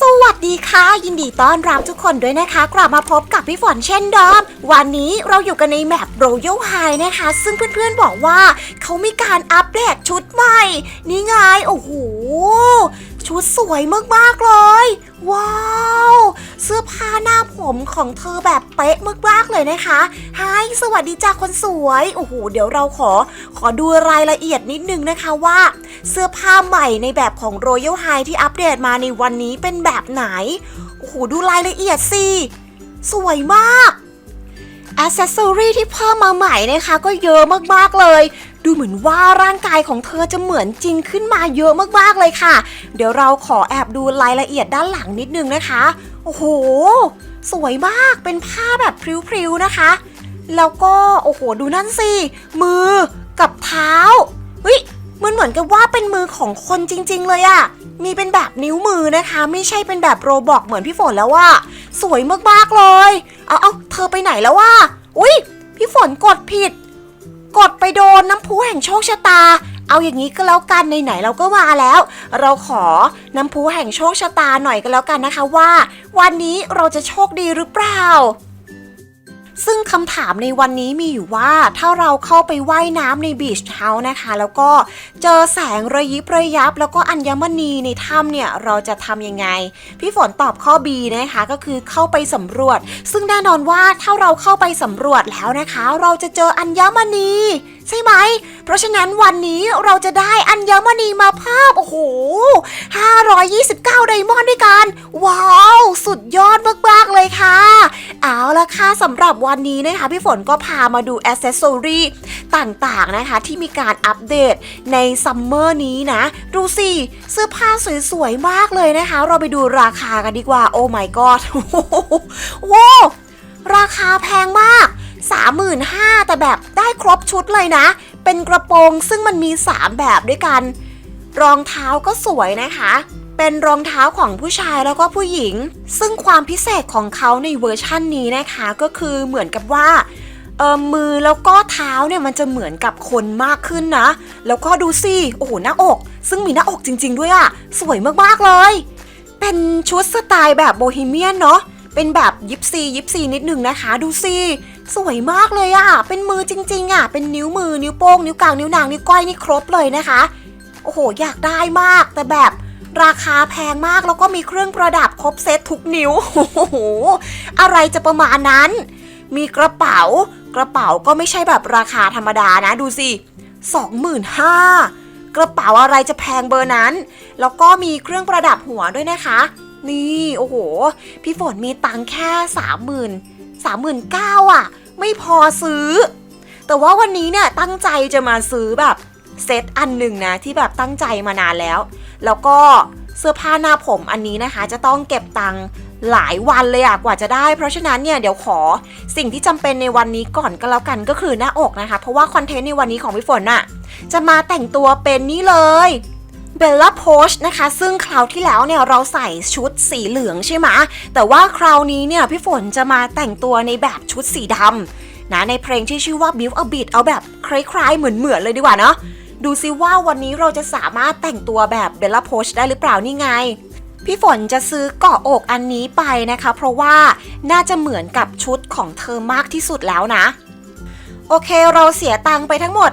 สวัสดีค่ะ ยินดีต้อนรับทุกคนด้วยนะคะ กลับมาพบกับพี่ฝนเช่นเดิม วันนี้เราอยู่กันในแมป Royal High นะคะ ซึ่งเพื่อนๆบอกว่า เขามีการอัปเดตชุดใหม่ นี่ไง โอ้โห ชุดสวยมากๆเลย ว้าว เสื้อผ้าหน้าผมของเธอแบบเป๊ะมากๆเลยนะคะไฮสวัสดีจ้าคนสวย โอ้โห เดี๋ยวเราขอ ขอดูรายละเอียดนิดนึงนะคะว่า เสื้อผ้าใหม่ในแบบของ Royal High ที่อัปเดตมาในวันนี้เป็นแบบไหน โอ้โห ดูรายละเอียดสิ สวยมากอ c เซสซอรีที่เพิ่มมาใหม่นะคะก็เยอะมากๆเลย ดูเหมือนว่าร่างกายของเธอจะเหมือนจริงขึ้นมาเยอะมากๆเลยค่ะ เดี๋ยวเราขอแอบดูรายละเอียดด้านหลังนิดนึงนะคะ โอ้โห สวยมากเป็นผ้าแบบพริ้วๆนะคะ แล้วก็โอ้โหดูนั่นสิ มือกับเท้าเฮ้ยมันเหมือนกับว่าเป็นมือของคนจริง ๆ เลยอะมีเป็นแบบนิ้วมือนะคะ ไม่ใช่เป็นแบบโรบอกเหมือนพี่ฝนแล้วว่าสวยมากๆเลย เอาเอาเธอไปไหนแล้วว่าอุ้ยพี่ฝนกดผิด กดไปโดนน้ำพุแห่งโชคชะตา เอาอย่างนี้ก็แล้วกันไหนๆเราก็มาแล้ว เราขอน้ำพุแห่งโชคชะตาหน่อยก็แล้วกันนะคะว่า วันนี้เราจะโชคดีหรือเปล่า ซึ่งคำถามในวันนี้มีอยู่ว่าถ้าเราเข้าไปว่ายน้ำในบีชเฮาส์นะคะ แล้วก็เจอแสงระยิบระยับ แล้วก็อัญมณีในถ้ำเนี่ยเราจะทำยังไง พี่ฝนตอบข้อ B นะคะก็คือเข้าไปสำรวจ ซึ่งแน่นอนว่าถ้าเราเข้าไปสำรวจแล้วนะคะ เราจะเจออัญมณีใช่ไหม เพราะฉะนั้นวันนี้เราจะได้อัญมณีมาภาพ โอ้โห 529 ไดมอนด์ด้วยกัน ว้าว สุดยอดมาก ๆ เลยค่ะ เอาละค่ะสำหรับวันนี้นะคะ พี่ฝนก็พามาดูอ c เซสซอรีต่างๆนะคะ ที่มีการอัปเดตในซัมเมอร์นี้นะ ดูสิเสื้อผ้าสวย ๆ มากเลยนะคะ เราไปดูราคากันดีกว่า โอ้ my god ว้าวราคาแพงมาก 35,000แต่แบบได้ครบชุดเลยนะ เป็นกระโปรงซึ่งมันมี 3 แบบด้วยกัน รองเท้าก็สวยนะคะ เป็นรองเท้าของผู้ชายแล้วก็ผู้หญิง ซึ่งความพิเศษของเขาในเวอร์ชั่นนี้นะคะก็คือเหมือนกับว่าเออมือแล้วก็เท้าเนี่ยมันจะเหมือนกับคนมากขึ้นนะ แล้วก็ดูสิโอ้โหหน้าอก ซึ่งมีหน้าอกจริง ๆ ด้วยอะสวยมากๆเลย เป็นชุดสไตล์แบบโบฮีเมียนเนาะเป็นแบบยิปซียิปซีนิดหนึ่งนะคะ ดูสิ สวยมากเลยอะเป็นมือจริงๆอะเป็นนิ้วมือนิ้วโป้งนิ้วกลางนิ้วนางนิ้วก้อยนี่ครบเลยนะคะ โอ้โห อยากได้มาก แต่แบบราคาแพงมากแล้วก็มีเครื่องประดับครบเซตทุกนิ้วโอ้โหอะไรจะประมาณนั้น มีกระเป๋ากระเป๋าก็ไม่ใช่แบบราคาธรรมดานะดูสิ25,000กระเป๋าอะไรจะแพงเบอร์นั้น แล้วก็มีเครื่องประดับหัวด้วยนะคะ นี่โอ้โห พี่ฝนมีตังค์แค่ 30,000 39,000อะ ไม่พอซื้อ แต่ว่าวันนี้เนี่ยตั้งใจจะมาซื้อแบบเซตอันหนึ่งนะที่แบบตั้งใจมานานแล้ว แล้วก็เสื้อผ้าหน้าผมอันนี้นะคะ จะต้องเก็บตังค์หลายวันเลยอะกว่าจะได้ เพราะฉะนั้นเนี่ยเดี๋ยวขอสิ่งที่จำเป็นในวันนี้ก่อนก็แล้วกันก็คือหน้าอกนะคะ เพราะว่าคอนเทนต์ในวันนี้ของพี่ฝนน่ะจะมาแต่งตัวเป็นนี่เลย เบลล่าโพชนะคะ ซึ่งคราวที่แล้วเนี่ยเราใส่ชุดสีเหลืองใช่ไหมแต่ว่าคราวนี้เนี่ยพี่ฝนจะมาแต่งตัวในแบบชุดสีดำนะในเพลงที่ชื่อว่า Build a Beat เอาแบบคล้ายๆ เหมือนๆเลยดีกว่าเนาะดูซิว่าวันนี้เราจะสามารถแต่งตัวแบบเบลล่าโพชได้หรือเปล่านี่ไง พี่ฝนจะซื้อเกาะอกอันนี้ไปนะคะ เพราะว่าน่าจะเหมือนกับชุดของเธอมากที่สุดแล้วนะ โอเคเราเสียตังค์ไปทั้งหมด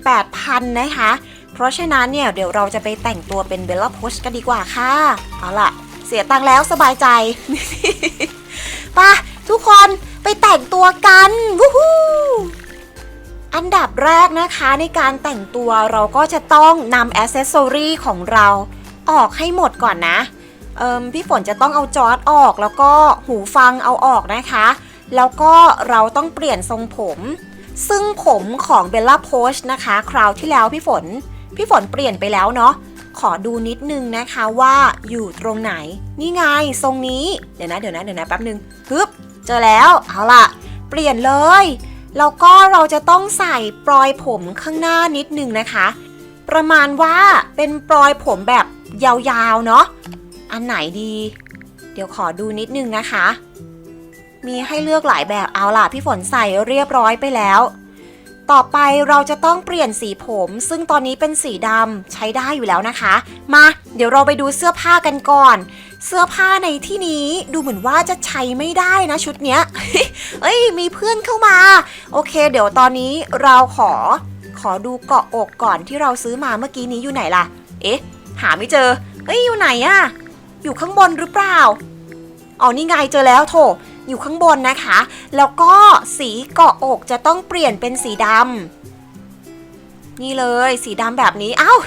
18,000 นะคะ เพราะฉะนั้นเนี่ยเดี๋ยวเราจะไปแต่งตัวเป็นเบลล่าโพชกันดีกว่าค่ะ เอาล่ะ เสียตังค์แล้วสบายใจไป่ะทุกคนไปแต่งตัวกันวู้ฮู้อันดับแรกนะคะในการแต่งตัวเราก็จะต้องนำแอ c เซสซอรีของเราออกให้หมดก่อนนะเอิมพี่ฝนจะต้องเอาจอร์ดออกแล้วก็หูฟังเอาออกนะคะ แล้วก็เราต้องเปลี่ยนทรงผม ซึ่งผมของเบลล่าโพชนะคะ คราวที่แล้วพี่ฝน พี่ฝนเปลี่ยนไปแล้วเนาะขอดูนิดนึงนะคะว่าอยู่ตรงไหน นี่ไงทรงนี้เดี๋ยวนะเดี๋ยวนะเดี๋ยวนะแป๊บนึงฮึบเจอแล้วเอาล่ะ เปลี่ยนเลยแล้วก็เราจะต้องใส่ปลอยผมข้างหน้านิดนึงนะคะ ประมาณว่าเป็นปลอยผมแบบยาวๆเนาะอันไหนดี เดี๋ยวขอดูนิดนึงนะคะ มีให้เลือกหลายแบบเอาล่ะพี่ฝนใส่เรียบร้อยไปแล้ว ต่อไปเราจะต้องเปลี่ยนสีผม ซึ่งตอนนี้เป็นสีดำใช้ได้อยู่แล้วนะคะ มา เดี๋ยวเราไปดูเสื้อผ้ากันก่อน เสื้อผ้าในที่นี้ดูเหมือนว่าจะใช้ไม่ได้นะชุดเนี้ยเอ้ยมีเพื่อนเข้ามา โอเค เดี๋ยวตอนนี้เราขอขอดูเกาะอกก่อนที่เราซื้อมาเมื่อกี้นี้อยู่ไหนล่ะ เอ๊ะ หาไม่เจอ เอ้ยอยู่ไหนอะอยู่ข้างบนหรือเปล่าอ๋อนี่ไงเจอแล้วโถ อยู่ข้างบนนะคะ แล้วก็สีเกาะอกจะต้องเปลี่ยนเป็นสีดำนี่เลยสีดำแบบนี้อ้าว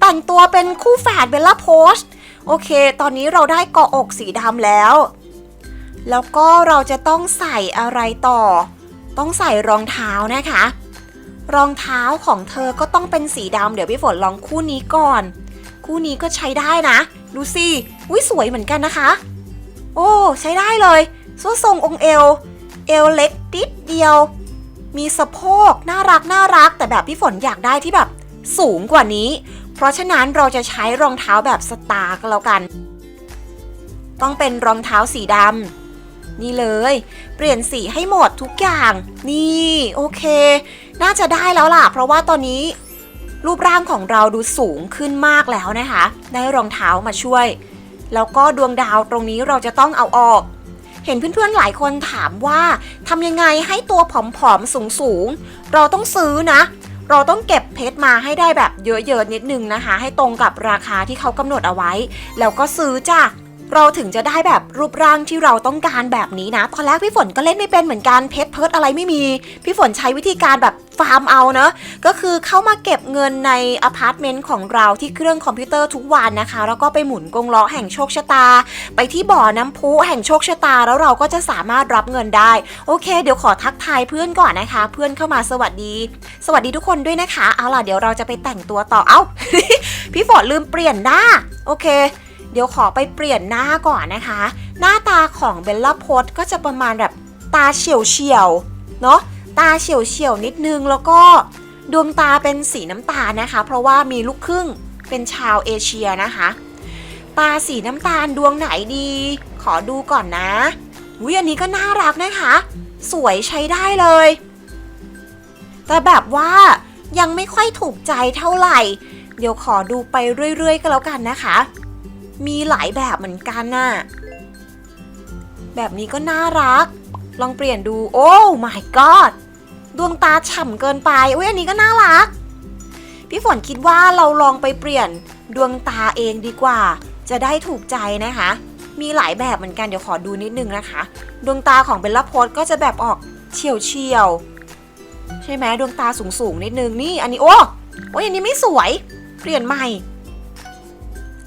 แต่งตัวเป็นคู่แฝดเบลล่าโพสโอเค ตอนนี้เราได้เกาะอกสีดำแล้ว แล้วก็เราจะต้องใส่อะไรต่อ ต้องใส่รองเท้านะคะ รองเท้าของเธอก็ต้องเป็นสีดำเดี๋ยวพี่ฝนลองคู่นี้ก่อน คู่นี้ก็ใช้ได้นะ ดูสิอุ้ยสวยเหมือนกันนะคะ โอ้ ใช้ได้เลย ส้นทรงองค์เอว เอวเล็กติดเดียว มีสะโพกน่ารักน่ารัก แต่แบบพี่ฝนอยากได้ที่แบบ สูงกว่านี้ เพราะฉะนั้นเราจะใช้รองเท้าแบบสตาร์ก็แล้วกัน ต้องเป็นรองเท้าสีดำนี่เลย เปลี่ยนสีให้หมดทุกอย่าง นี่โอเค น่าจะได้แล้วล่ะ เพราะว่าตอนนี้ รูปร่างของเราดูสูงขึ้นมากแล้วนะคะ ได้รองเท้ามาช่วย แล้วก็ดวงดาวตรงนี้เราจะต้องเอาออก เห็นเพื่อนๆหลายคนถามว่าทำยังไงให้ตัวผอมๆสูงๆ เราต้องซื้อนะ เราต้องเก็บเพชรมาให้ได้แบบเยอะๆนิดนึงนะคะ ให้ตรงกับราคาที่เขากำหนดเอาไว้ แล้วก็ซื้อจ้ะ เราถึงจะได้แบบรูปร่างที่เราต้องการแบบนี้นะ ตอนแรกพี่ฝนก็เล่นไม่เป็นเหมือนกันเพชรเพิร์ดอะไรไม่มี พี่ฝนใช้วิธีการแบบฟาร์มเอาเนะก็คือเข้ามาเก็บเงินในอพาร์ตเมนต์ของเราที่เครื่องคอมพิวเตอร์ทุกวันนะคะ แล้วก็ไปหมุนกงล้อแห่งโชคชะตา ไปที่บ่อน้ำพุแห่งโชคชะตา แล้วเราก็จะสามารถรับเงินได้ โอเค เดี๋ยวขอทักทายเพื่อนก่อนนะคะ เพื่อนเข้ามาสวัสดี สวัสดีทุกคนด้วยนะคะ เอาล่ะเดี๋ยวเราจะไปแต่งตัวต่อเอ้าพี่ฝนลืมเปลี่ยนหน้าโอเค เดี๋ยวขอไปเปลี่ยนหน้าก่อนนะคะ หน้าตาของเบลล่าโพสก็จะประมาณแบบตาเฉียวเฉียวเนาะตาเฉียวเฉียวนิดนึงแล้วก็ดวงตาเป็นสีน้ำตาลนะคะ เพราะว่ามีลูกครึ่งเป็นชาวเอเชียนะคะ ตาสีน้ำตาลดวงไหนดี ขอดูก่อนนะวิอันนี้ก็น่ารักนะคะ สวยใช้ได้เลย แต่แบบว่ายังไม่ค่อยถูกใจเท่าไหร่ เดี๋ยวขอดูไปเรื่อยๆก็แล้วกันนะคะ มีหลายแบบเหมือนกันน่ะ แบบนี้ก็น่ารัก ลองเปลี่ยนดู โอ้ my god ดวงตาฉ่ำเกินไป อุ้ยอันนี้ก็น่ารัก พี่ฝนคิดว่าเราลองไปเปลี่ยนดวงตาเองดีกว่า จะได้ถูกใจนะคะ มีหลายแบบเหมือนกันเดี๋ยวขอดูนิดนึงนะคะ ดวงตาของเบลล่าโพสก็จะแบบออกเฉียวเฉียวใช่ไหมดวงตาสูงสูงนิดนึงนี่อันนี้โอ้โอ้ยอันนี้ไม่สวย เปลี่ยนใหม่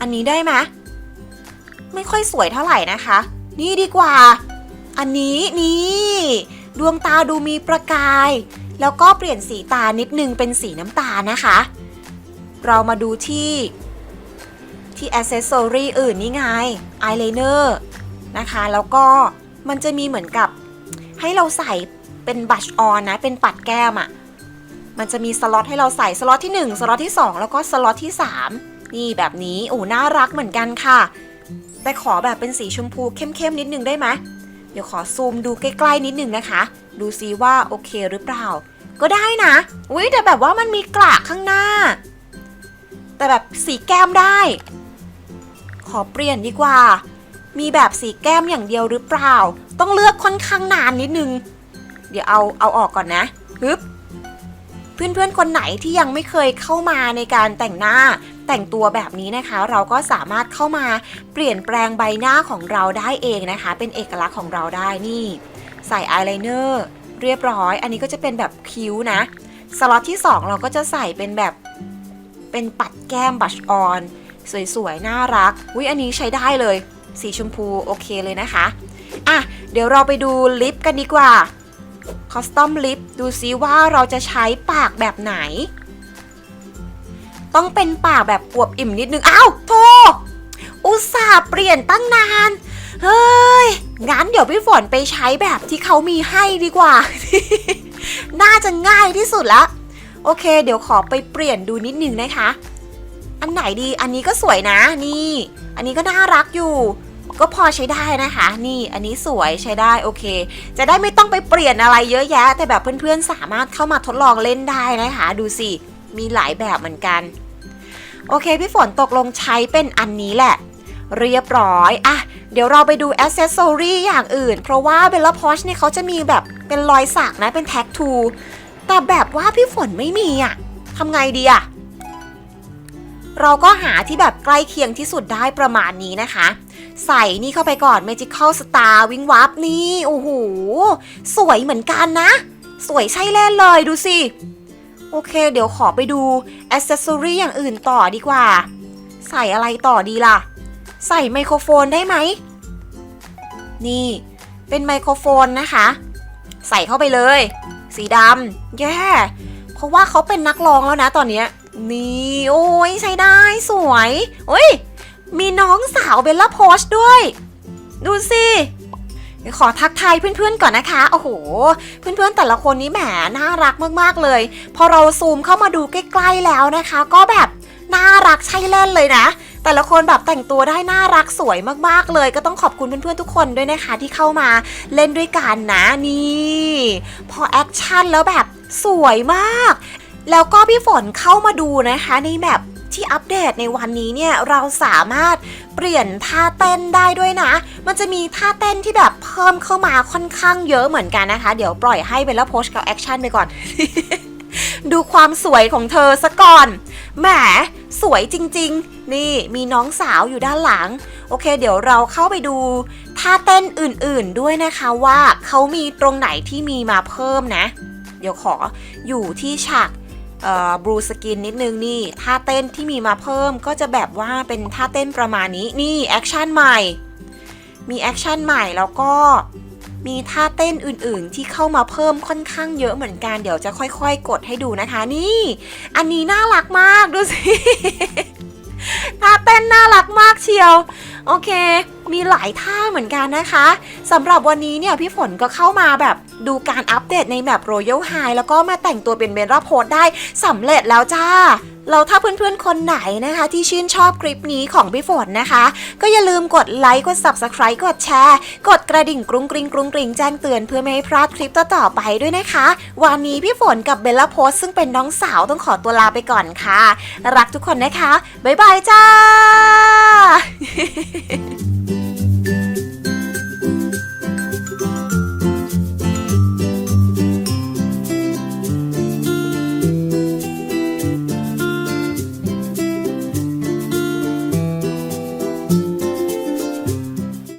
อันนี้ได้ไหม ไม่ค่อยสวยเท่าไหร่นะคะ นี่ดีกว่า อันนี้นี่ ดวงตาดูมีประกาย แล้วก็เปลี่ยนสีตานิดนึงเป็นสีน้ำตาลนะคะ เรามาดูที่ที่อ c เซสซอรีอื่นนี่ไงอายไลเนอร์นะคะ แล้วก็มันจะมีเหมือนกับให้เราใส่เป็นบัชออนนะ เป็นปัดแก้มอะ่ะ มันจะมีสล็อตให้เราใส่สล็อตที่ 1 สล็อตที่ 2 แล้วก็สล็อตที่ 3 นี่แบบนี้โอ้น่ารักเหมือนกันค่ะ แต่ขอแบบเป็นสีชมพูเข้มๆนิดนึงได้ไหมเดี๋ยวขอซูมดูใกล้ๆนิดนึงนะคะ ดูซิว่าโอเคหรือเปล่า ก็ได้นะอุ้ยแต่แบบว่ามันมีกระข้างหน้า แต่แบบสีแก้มได้ ขอเปลี่ยนดีกว่า มีแบบสีแก้มอย่างเดียวหรือเปล่า ต้องเลือกค่อนข้างนานนิดนึง เดี๋ยวเอาเอาออกก่อนนะฮึบเพื่อนๆคนไหนที่ยังไม่เคยเข้ามาในการแต่งหน้า แต่งตัวแบบนี้นะคะ เราก็สามารถเข้ามาเปลี่ยนแปลงใบหน้าของเราได้เองนะคะ เป็นเอกลักษณ์ของเราได้นี่ ใส่อายไลเนอร์เรียบร้อย อันนี้ก็จะเป็นแบบคิ้วนะสล็อตที่ 2 เราก็จะใส่เป็นแบบเป็นปัดแก้มบัชออน สวยๆ น่ารักอุ้ยอันนี้ใช้ได้เลย สีชมพูโอเคเลยนะคะอะเดี๋ยวเราไปดูลิปกันดีกว่าคอสตอมลิปดูซิว่าเราจะใช้ปากแบบไหน ต้องเป็นปากแบบอวบอิ่มนิดนึง อ้าวโทอุตส่าห์เปลี่ยนตั้งนาน เฮ้ย งั้นเดี๋ยวพี่ฝนไปใช้แบบที่เขามีให้ดีกว่า น่าจะง่ายที่สุดละ โอเค เดี๋ยวขอไปเปลี่ยนดูนิดนึงนะคะ อันไหนดี อันนี้ก็สวยนะ นี่ อันนี้ก็น่ารักอยู่ ก็พอใช้ได้นะคะ นี่ อันนี้สวยใช้ได้โอเค จะได้ไม่ต้องไปเปลี่ยนอะไรเยอะแยะ แต่แบบเพื่อนๆสามารถเข้ามาทดลองเล่นได้นะคะ ดูสิ มีหลายแบบเหมือนกัน โอเค พี่ฝนตกลงใช้เป็นอันนี้แหละ เรียบร้อยอะเดี๋ยวเราไปดูอ c เซสซอรีอย่างอื่น เพราะว่าเบลล่าพอชเนี่ยเขาจะมีแบบเป็นรอยสักนะเป็นแท็กทู แต่แบบว่าพี่ฝนไม่มีอะทำไงดีอะเราก็หาที่แบบใกล้เคียงที่สุดได้ประมาณนี้นะคะ ใส่นี่เข้าไปก่อน Magical Star วิงวับนี่ โอ้โห สวยเหมือนกันนะ สวยใช่เล่นเลยดูสิ โอเค เดี๋ยวขอไปดูอ c เซสซอรี่อย่างอื่นต่อดีกว่า ใส่อะไรต่อดีล่ะ ใส่ไมโครโฟนได้ไหม นี่ เป็นไมโครโฟนนะคะ ใส่เข้าไปเลย สีดำแย่เพราะว่าเขาเป็นนักร้องแล้วนะตอนนี้ นี่ โอ้ยใช้ได้สวย โอ้ย มีน้องสาวเบลล่าโพสด้วย ดูสิ เดี๋ยวขอทักทายเพื่อนๆก่อนนะคะ โอ้โห เพื่อนๆแต่ละคนนี้แหมน่ารักมากๆเลย พอเราซูมเข้ามาดูใกล้ๆแล้วนะคะ ก็แบบน่ารักใช่เล่นเลยนะ แต่ละคนแบบแต่งตัวได้น่ารักสวยมากๆเลย ก็ต้องขอบคุณเพื่อนๆทุกคนด้วยนะคะ ที่เข้ามาเล่นด้วยกันนะนี่พอแอคชั่นแล้วแบบสวยมาก แล้วก็พี่ฝนเข้ามาดูนะคะในแบบ ที่อัปเดตในวันนี้เนี่ยเราสามารถเปลี่ยนท่าเต้นได้ด้วยนะ มันจะมีท่าเต้นที่แบบเพิ่มเข้ามาค่อนข้างเยอะเหมือนกันนะคะ เดี๋ยวปล่อยให้เบลล่าโพสกับแอคชั่นไปก่อน ดูความสวยของเธอซะก่อน แหม สวยจริง ๆ นี่มีน้องสาวอยู่ด้านหลัง โอเค เดี๋ยวเราเข้าไปดูท่าเต้นอื่นๆด้วยนะคะว่าเขามีตรงไหนที่มีมาเพิ่มนะ เดี๋ยวขออยู่ที่ฉาก บลูสกินนิดนึงนี่ท่าเต้นที่มีมาเพิ่มก็จะแบบว่าเป็นท่าเต้นประมาณนี้นี่แอคชั่นใหม่ มีแอคชั่นใหม่แล้วก็มีท่าเต้นอื่นๆ ที่เข้ามาเพิ่มค่อนข้างเยอะเหมือนกัน เดี๋ยวจะค่อยๆ กดให้ดูนะคะนี่ อันนี้น่ารักมากดูสิท่าเต้นน่ารักมากเชียว โอเค มีหลายท่าเหมือนกันนะคะสำหรับวันนี้เนี่ยพี่ฝนก็เข้ามาแบบดูการอัปเดตในแบบ Royal High แล้วก็มาแต่งตัวเป็นเบนราโพสได้สำเร็จแล้วจ้า เราถ้าเพื่อนๆ คนไหนนะคะ ที่ชื่นชอบคลิปนี้ของพี่ฝนนะคะ ก็อย่าลืมกดไลค์กด Subscribe กดแชร์ กดกระดิ่งกรุงกริงกรุงกริงแจ้งเตือนเพื่อไม่ให้พลาดคลิปต่อๆไปด้วยนะคะ วันนี้พี่ฝนกับเบลล่าโพสซึ่งเป็นน้องสาวต้องขอตัวลาไปก่อนค่ะ รักทุกคนนะคะ บ๊ายบายจ้า